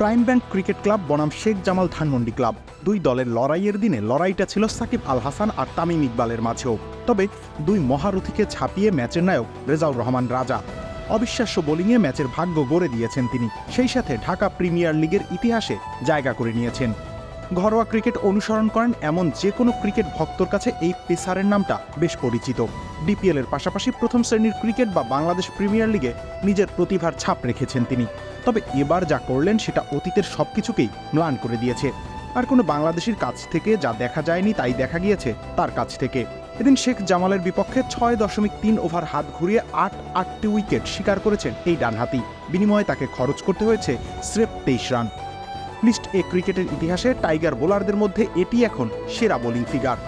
Prime bank cricket club বনাম Sheikh Jamal Dhanmondi club. দুই দলের লড়াইয়ের দিনে লড়াইটা ছিল সাকিব আল হাসান আর তামিম ইকবালের মাঝেও। তবে দুই মহারথীকে ছাপিয়ে ম্যাচের নায়ক রেজাউর রহমান রাজা। অবিশ্বাস্য বোলিংয়ে ম্যাচের ভাগ্য গড়ে দিয়েছেন তিনি। সেই সাথে ঢাকা প্রিমিয়ার লিগের ইতিহাসে জায়গা করে নিয়েছেন। ঘরোয়া ক্রিকেট অনুসরণ করেন এমন যে কোনো ক্রিকেট ভক্তর কাছে এই পেসারের নামটা বেশ পরিচিত। ডিপিএল এর পাশাপাশি প্রথম শ্রেণির ক্রিকেট বা বাংলাদেশ প্রিমিয়ার লিগে নিজের প্রতিভার ছাপ রেখেছেন তিনি। তবে এবার যা করলেন সেটা অতীতের সবকিছুকেই ম্লান করে দিয়েছে। আর কোনো বাংলাদেশির কাছ থেকে যা দেখা যায়নি তাই দেখা গিয়েছে তার কাছ থেকে। এদিন শেখ জামালের বিপক্ষে ছয় দশমিক তিন ওভার হাত ঘুরিয়ে আট আটটি উইকেট শিকার করেছেন এই ডানহাতি। বিনিময়ে তাকে খরচ করতে হয়েছে স্রেফ তেইশ রান। লিস্ট এ ক্রিকেটের ইতিহাসে টাইগার বোলারদের মধ্যে এটি এখন সেরা বোলিং ফিগার।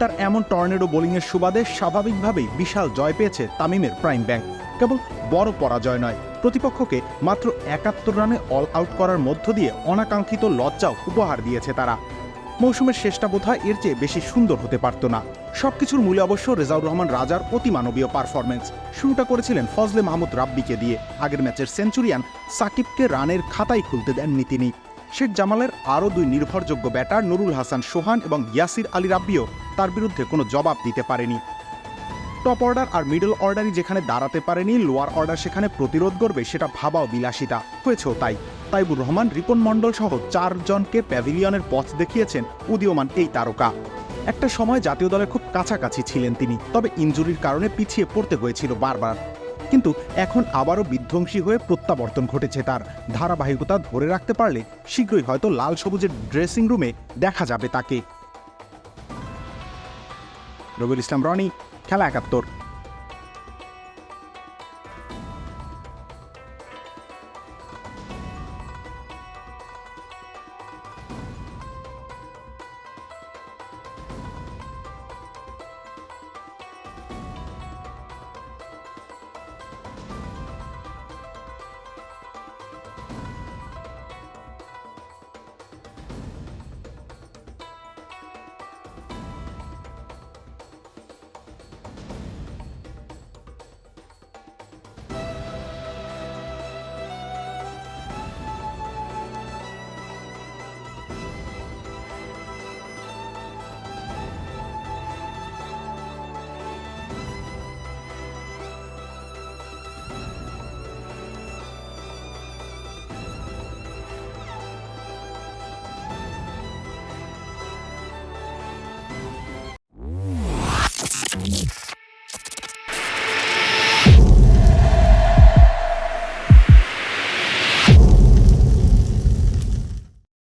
তার এমন টর্নেডো বোলিংয়ের সুবাদে স্বাভাবিকভাবেই বিশাল জয় পেয়েছে তামিমের প্রাইম ব্যাংক। কেবল বড় পরাজয় নয়, প্রতিপক্ষকে মাত্র একাত্তর রানে অল আউট করার মধ্য দিয়ে অনাকাঙ্ক্ষিত লজ্জাও উপহার দিয়েছে তারা। মৌসুমের শেষটা বোধহয় এর চেয়ে বেশি সুন্দর হতে পারত না। সবকিছুর মূলে অবশ্য রেজাউর রহমান রাজার অতিমানবীয় পারফরমেন্স শুরুটা করেছিলেন ফজলে মাহমুদ রাব্বিকে দিয়ে। আগের ম্যাচের সেঞ্চুরিয়ান সাকিবকে রানের খাতাই খুলতে দেননি তিনি। শেখ জামালের আরও দুই নির্ভরযোগ্য ব্যাটার নুরুল হাসান সোহান এবং ইয়াসির আলী রাব্বিও তার বিরুদ্ধে কোনো জবাব দিতে পারেনি। টপ অর্ডার আর মিডল অর্ডারই যেখানে দাঁড়াতে পারেনি, লোয়ার অর্ডার সেখানে প্রতিরোধ করবে সেটা ভাবাও বিলাসিতা। হয়েছেও তাই। তাইবুর রহমান, রিপন মণ্ডল সহ চারজনকে প্যাভিলিয়নের পথ দেখিয়েছেন উদীয়মান এই তারকা। একটা সময় জাতীয় দলের খুব কাছাকাছি ছিলেন তিনি, তবে ইনজুরির কারণে পিছিয়ে পড়তে হয়েছিল বারবার। কিন্তু এখন আবারও বিধ্বংসী হয়ে প্রত্যাবর্তন ঘটেছে তার। ধারাবাহিকতা ধরে রাখতে পারলে শীঘ্রই হয়তো লাল সবুজের ড্রেসিং রুমে দেখা যাবে তাকে। রবিউল ইসলাম, রনি, খেলা একাত্তর।